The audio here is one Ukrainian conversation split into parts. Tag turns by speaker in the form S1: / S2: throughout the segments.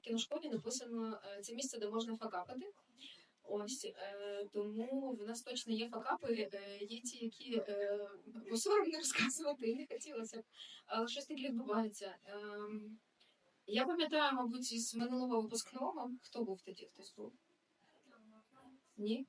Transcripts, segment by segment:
S1: кіношколі написано е, це місце, де можна факапати. Ось е, тому в нас точно є факапи, е, є ті, які е, ну, соромно розказувати не хотілося б, але щось таке відбувається. Ем, я пам'ятаю, мабуть, із минулого випускного, хто був тоді, хтось був? Ні?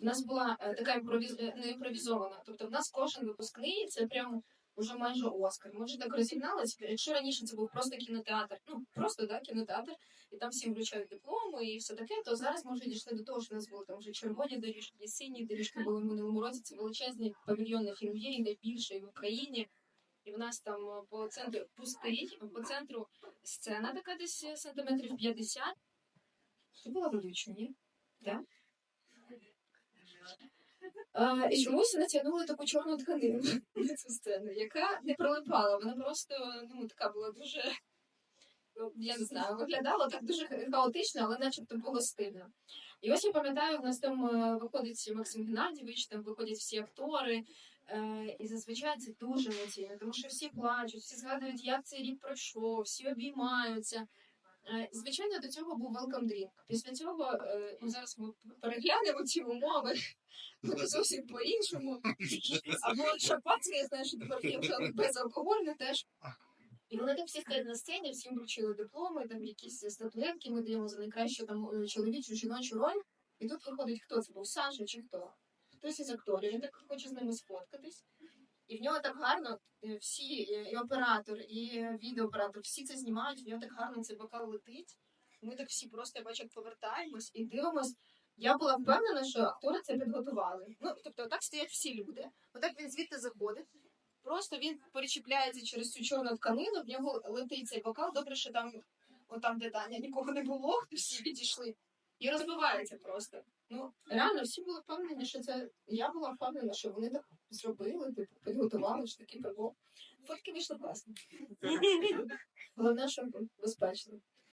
S1: У нас була така імпровіз... не імпровізована. Тобто в нас кожен випускний це прям уже майже Оскар. Ми вже так розігналися. Якщо раніше це був просто кінотеатр, ну просто да, кінотеатр, і там всім вручають дипломи і все таке, то зараз ми вже дійшли до того, що в нас були там вже червоні доріжки, сині доріжки були в минулому році. Це величезний павільйон на фільм'єрі, найбільший в Україні. І в нас там е, по центру пустий, по центру сцена така десь е, сантиметрів 50. Ти була ні? Так? А, і чомусь натягнули таку чорну тканину на цю сцену, яка не прилипала. Вона просто ну, така була дуже, ну, я не знаю, виглядала так дуже хаотично, але начебто було стильно. І ось я пам'ятаю, в нас там е, виходить Максим Геннадійович, там виходять всі актори. Е, і зазвичай це дуже емоційно, тому що всі плачуть, всі згадують, як цей рік пройшов, всі обіймаються. Е, Звичайно, до цього був welcome drink. Після цього е, ну, зараз ми переглянемо ці умови буде зовсім по-іншому. Або шампанське, я знаю, що тепер є вже безалкогольне теж. І вони там всі стоять на сцені, всім вручили дипломи, там якісь статуетки ми даємо за найкращу там е, чоловічу жіночу роль. І тут виходить, хто це був Саша чи хто? Хтось із акторів. Він так хоче з ними сфоткатись. І в нього так гарно е, всі, е, і оператор, і відеооператор, всі це знімають, в нього так гарно цей бокал летить. Ми так всі просто я бачу, як повертаємось і дивимось. Я була впевнена, що актори це підготували. Ну, тобто, отак стоять всі люди. Отак він звідти заходить. Просто він перечіпляється через цю чорну тканину, в нього летить цей бокал. Добре, що там, отам, де Таня, нікого не було, всі відійшли. І розбивається просто. Ну, реально, всі були впевнені, що це. Я була впевнена, що вони так зробили, типу, підготували, що такі було. Фотки вийшли класно. Головне, що безпечно.